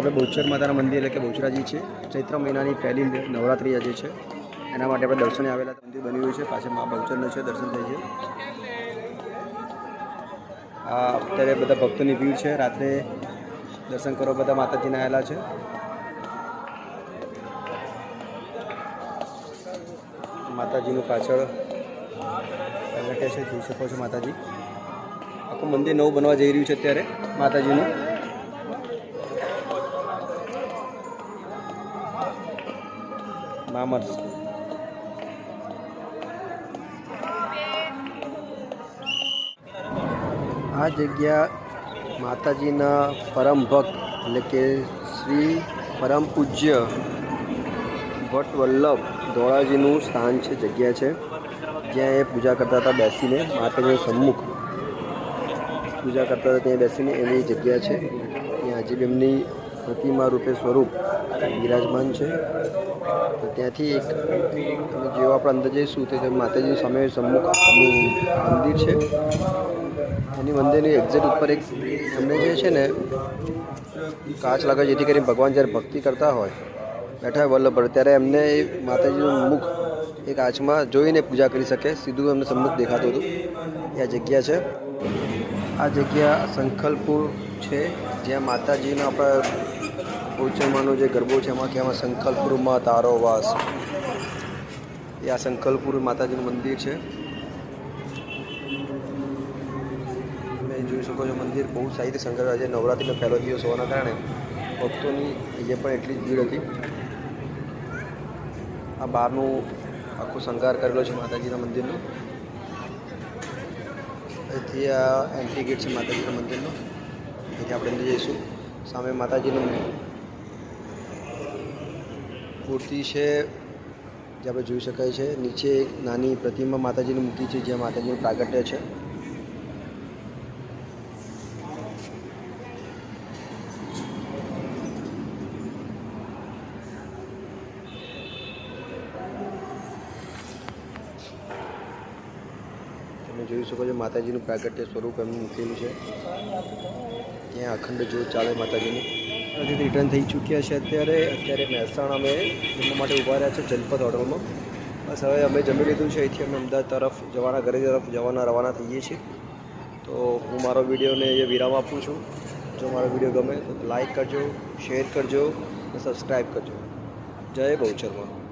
બહુચર માતાના મંદિર એટલે કે બહુચરાજી છે. ચૈત્ર મહિનાની પહેલી નવરાત્રિ આજે છે. એના માટે આપણે દર્શને આવેલા મંદિર મંદિર બન્યું છે. પાછળ મા બહુચરનું છે. દર્શન થઈ છે. આ અત્યારે બધા ભક્તોની ભીડ છે. રાત્રે દર્શન કરો. બધા માતાજીના આવેલા છે. માતાજીનું પાછળ પ્રગટે છે, જોઈ શકો છો માતાજી. આખું મંદિર નવું બનવા જઈ રહ્યું છે અત્યારે માતાજીનું. મામર્સ આ જગ્યા માતાજીના પરમ ભક્ત એટલે કે શ્રી પરમ પૂજ્ય ભટ્ટ ધોળાજીનું સ્થાન છે, જગ્યા છે. જ્યાં એ પૂજા કરતા હતા બેસીને, માતાજીના સન્મુખ પૂજા કરતા હતા ત્યાં બેસીને એની જગ્યા છે. ત્યાં હજી એમની પ્રતિમા રૂપે સ્વરૂપ બિરાજમાન છે. તો ત્યાંથી એક અમે જેવો આપણે અંદર જઈશું તો માતાજી સામે સમુખ મંદિર છે. એની મંદિરની એક્ઝેટ ઉપર એક એમને જે છે ને કાચ લાગે જેથી કરીને ભગવાન જ્યારે ભક્તિ કરતા હોય, બેઠા વલ્લભ ત્યારે એમને એ માતાજીનું મુખ એ કાચમાં જોઈને પૂજા કરી શકે. સીધું એમને સમુખ દેખાતું હતું. એ આ જગ્યા છે. આ જગ્યા સંખલપુર છે, જ્યાં માતાજીનો આપણા ઉચ્ચમાનો જે ગરબો છે, એમાં કહેવામાં સંકલ્પુરમાં તારો વાસ. એ આ સંકલ્પુર માતાજીનું મંદિર છે. તમે જોઈ શકો છો, મંદિર બહુ સારી રીતે સંગ્રહ છે. નવરાત્રિનો પહેલો દિવસ હોવાના કારણે ભક્તોની અહીંયા પણ એટલી જ ભીડ હતી. આ બહારનું આખો શણગાર કરેલો છે માતાજીના મંદિરનો. અહીંથી આ એન્ટ્રી ગેટ છે માતાજીના મંદિરનો. અહીંથી આપણે અંદર જઈશું. સામે માતાજીનું મૂર્તિ છે, જે આપણે જોઈ શકાય છે. નીચે એક નાની પ્રતિમા માતાજીની મૂકી છે જ્યાં માતાજીનું પ્રાગટ્ય છે. તમે જોઈ શકો છો, માતાજીનું પ્રાગટ્ય સ્વરૂપ એમનું મૂકેલું છે. ત્યાં અખંડ જોત ચાલે માતાજીની. હજી રિટર્ન થઈ ચૂક્યા છે અત્યારે. અત્યારે મહેસાણા અમે જમવા માટે ઊભા રહ્યા છે જલપત હોટલમાં. બસ હવે અમે જમી લીધું છે. અહીંથી અમે અમદાવાદ તરફ જવાના, ઘરે તરફ જવાના, રવાના થઈએ છીએ. તો હું મારો વિડીયોને એ વિરામ આપું છું. જો મારો વીડિયો ગમે તો લાઈક કરજો, શેર કરજો અને સબસ્ક્રાઈબ કરજો. જય બહુચરમાં.